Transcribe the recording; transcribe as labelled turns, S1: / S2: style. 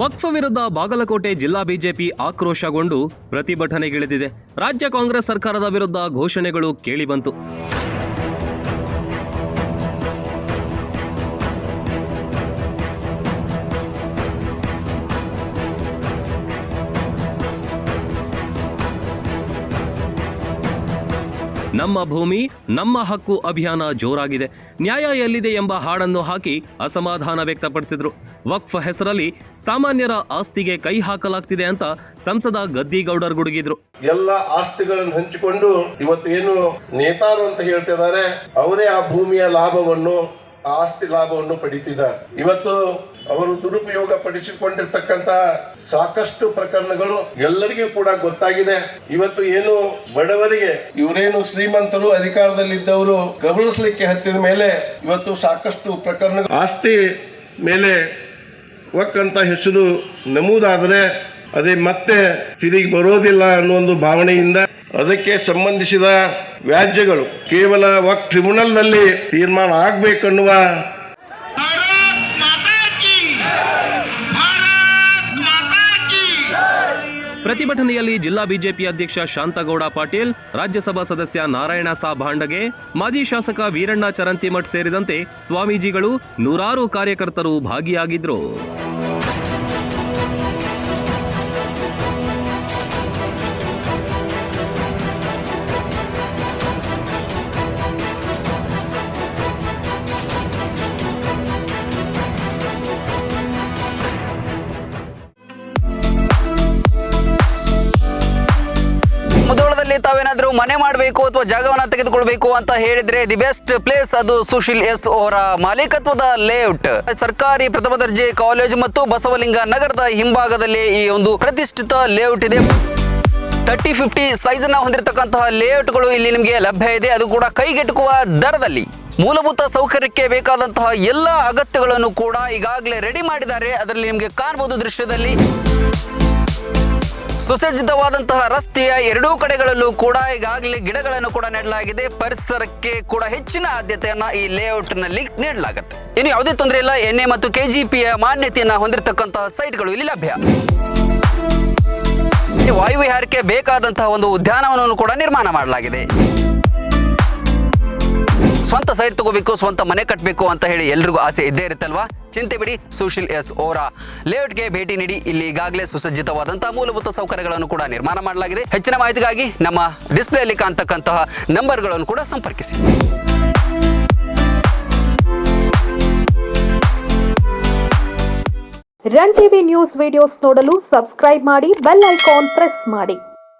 S1: ವಕ್ಫ್ ವಿರುದ್ಧ ಬಾಗಲಕೋಟೆ ಜಿಲ್ಲಾ ಬಿಜೆಪಿ ಆಕ್ರೋಶಗೊಂಡು ಪ್ರತಿಭಟನೆಗಿಳಿದಿದೆ. ರಾಜ್ಯ ಕಾಂಗ್ರೆಸ್ ಸರ್ಕಾರದ ವಿರುದ್ಧ ಘೋಷಣೆಗಳು ಕೇಳಿಬಂತು. ನಮ್ಮ ಭೂಮಿ, ನಮ್ಮ ಹಕ್ಕು ಅಭಿಯಾನ ಜೋರಾಗಿದೆ. ನ್ಯಾಯ ಎಲ್ಲಿದೆ ಎಂಬ ಹಾಡನ್ನು ಹಾಕಿ ಅಸಮಾಧಾನ ವ್ಯಕ್ತಪಡಿಸಿದರು. ವಕ್ಫ್ ಹೆಸರಲ್ಲಿ ಸಾಮಾನ್ಯರ ಆಸ್ತಿಗೆ ಕೈ ಹಾಕಲಾಗ್ತಿದೆ ಅಂತ ಸಂಸದ ಗದ್ದಿಗೌಡರ್ ಗುಡುಗಿದ್ರು.
S2: ಎಲ್ಲ ಆಸ್ತಿಗಳನ್ನು ಹಂಚಿಕೊಂಡು ಇವತ್ತು ಏನು ನೇತಾರು ಅಂತ ಹೇಳ್ತಿದ್ದಾರೆ, ಅವರೇ ಆ ಭೂಮಿಯ ಲಾಭವನ್ನು ಆಸ್ತಿ ಲಾಭವನ್ನು ಪಡಿತಿದ್ದಾರೆ. ಇವತ್ತು ಅವರು ದುರುಪಯೋಗ ಪಡಿಸಿಕೊಂಡಿರ್ತಕ್ಕಂತ ಸಾಕಷ್ಟು ಪ್ರಕರಣಗಳು ಎಲ್ಲರಿಗೂ ಕೂಡ ಗೊತ್ತಾಗಿದೆ. ಇವತ್ತು ಏನು ಬಡವರಿಗೆ ಇವರೇನು ಶ್ರೀಮಂತರು ಅಧಿಕಾರದಲ್ಲಿದ್ದವರು ಗಮನಿಸಲಿಕ್ಕೆ ಹತ್ತಿದ ಮೇಲೆ ಇವತ್ತು ಸಾಕಷ್ಟು ಪ್ರಕರಣ ಆಸ್ತಿ ಮೇಲೆ ಒಕ್ಕಂತ ಹೆಸರು ನಮೂದಾದರೆ ಅದೇ ಮತ್ತೆ ತಿರುಗಿ ಬರೋದಿಲ್ಲ ಅನ್ನೋ ಒಂದು ಭಾವನೆಯಿಂದ ಅದಕ್ಕೆ ಸಂಬಂಧಿಸಿದ ವ್ಯಾಜ್ಯಗಳು ಕೇವಲ ವಕ್ ಟ್ರಿಬ್ಯುನಲ್ನಲ್ಲಿ ತೀರ್ಮಾನ ಆಗಬೇಕನ್ನುವ
S1: ಪ್ರತಿಭಟನೆಯಲ್ಲಿ ಜಿಲ್ಲಾ ಬಿಜೆಪಿ ಅಧ್ಯಕ್ಷ ಶಾಂತಗೌಡ ಪಾಟೀಲ್, ರಾಜ್ಯಸಭಾ ಸದಸ್ಯ ನಾರಾಯಣ ಸಾ. ಭಾಂಡಗೆ ಮಾಜಿ ಶಾಸಕ ವೀರಣ್ಣ ಚರಂತಿಮಠ್ ಸೇರಿದಂತೆ ಸ್ವಾಮೀಜಿಗಳು ನೂರಾರು ಕಾರ್ಯಕರ್ತರು
S3: ಭಾಗಿಯಾಗಿದ್ದರು ತಾವೇನಾದ್ರೂ ಮನೆ ಮಾಡಬೇಕು ಅಥವಾ ಜಾಗವನ್ನು ತೆಗೆದುಕೊಳ್ಬೇಕು ಅಂತ ಹೇಳಿದ್ರೆ ದಿ ಬೆಸ್ಟ್ ಪ್ಲೇಸ್ ಅದು ಸುಶೀಲ್ ಎಸ್ ಅವರ ಮಾಲೀಕತ್ವದ ಲೇಔಟ್ ಸರ್ಕಾರಿ ಪ್ರಥಮ ದರ್ಜೆ ಕಾಲೇಜು ಮತ್ತು ಬಸವಲಿಂಗ ನಗರದ ಹಿಂಭಾಗದಲ್ಲಿ ಈ ಒಂದು ಪ್ರತಿಷ್ಠಿತ ಲೇಔಟ್ ಇದೆ. ತರ್ಟಿ ಫಿಫ್ಟಿ ಸೈಜ್ನ ಹೊಂದಿರತಕ್ಕಂತಹ ಲೇಔಟ್ಗಳು ಇಲ್ಲಿ ನಿಮಗೆ ಲಭ್ಯ ಇದೆ. ಅದು ಕೂಡ ಕೈಗೆಟುಕುವ ದರದಲ್ಲಿ. ಮೂಲಭೂತ ಸೌಕರ್ಯಕ್ಕೆ ಬೇಕಾದಂತಹ ಎಲ್ಲ ಅಗತ್ಯಗಳನ್ನು ಕೂಡ ಈಗಾಗಲೇ ರೆಡಿ ಮಾಡಿದ್ದಾರೆ. ಅದರಲ್ಲಿ ನಿಮಗೆ ಕಾಣಬಹುದು ದೃಶ್ಯದಲ್ಲಿ. ಸುಸಜ್ಜಿತವಾದಂತಹ ರಸ್ತೆಯ ಎರಡೂ ಕಡೆಗಳಲ್ಲೂ ಕೂಡ ಈಗಾಗಲೇ ಗಿಡಗಳನ್ನು ಕೂಡ ನೆಡಲಾಗಿದೆ. ಪರಿಸರಕ್ಕೆ ಕೂಡ ಹೆಚ್ಚಿನ ಆದ್ಯತೆಯನ್ನ ಈ ಲೇಔಟ್ನಲ್ಲಿ ನೀಡಲಾಗುತ್ತೆ. ಇನ್ನು ಯಾವುದೇ ತೊಂದರೆ ಇಲ್ಲ ಎನ್ಎ ಮತ್ತು ಕೆಜಿಪಿಯ ಮಾನ್ಯತೆಯನ್ನ ಹೊಂದಿರತಕ್ಕಂತಹ ಸೈಟ್ಗಳು ಇಲ್ಲಿ ಲಭ್ಯ. ವಾಯುವಿಹಾರಕ್ಕೆ ಬೇಕಾದಂತಹ ಒಂದು ಉದ್ಯಾನವನವನ್ನು ಕೂಡ ನಿರ್ಮಾಣ ಮಾಡಲಾಗಿದೆ. ಸ್ವಂತ ಸೈಟ್ ತಗೋಬೇಕು, ಸ್ವಂತ ಮನೆ ಕಟ್ಟಬೇಕು ಅಂತ ಹೇಳಿ ಎಲ್ರಿಗೂ ಆಸೆ ಇದ್ದೇ ಇರುತ್ತಲ್ವಾ? ಚಿಂತೆ ಬಿಡಿ ಸುಶೀಲ್ ಎಸ್ ಓರಾ. ಲೇಔಟ್ಗೆ ಭೇಟಿ ನೀಡಿ, ಇಲ್ಲಿ ಈಗಾಗಲೇ ಸುಸಜ್ಜಿತವಾದಂತಹ ಮೂಲಭೂತ ಸೌಕರ್ಯಗಳನ್ನು ಕೂಡ ನಿರ್ಮಾಣ ಮಾಡಲಾಗಿದೆ. ಹೆಚ್ಚಿನ ಮಾಹಿತಿಗಾಗಿ ನಮ್ಮ ಡಿಸ್ಪ್ಲೇಯಲ್ಲಿ ಕಾಣ್ತಕ್ಕಂತಹ ನಂಬರ್ಗಳನ್ನು ಕೂಡ ಸಂಪರ್ಕಿಸಿ.
S4: ರನ್ ಟಿವಿ ನ್ಯೂಸ್ ವಿಡಿಯೋಸ್ ನೋಡಲು ಸಬ್ಸ್ಕ್ರೈಬ್ ಮಾಡಿ ಬೆಲ್ ಐಕಾನ್ ಪ್ರೆಸ್ ಮಾಡಿ.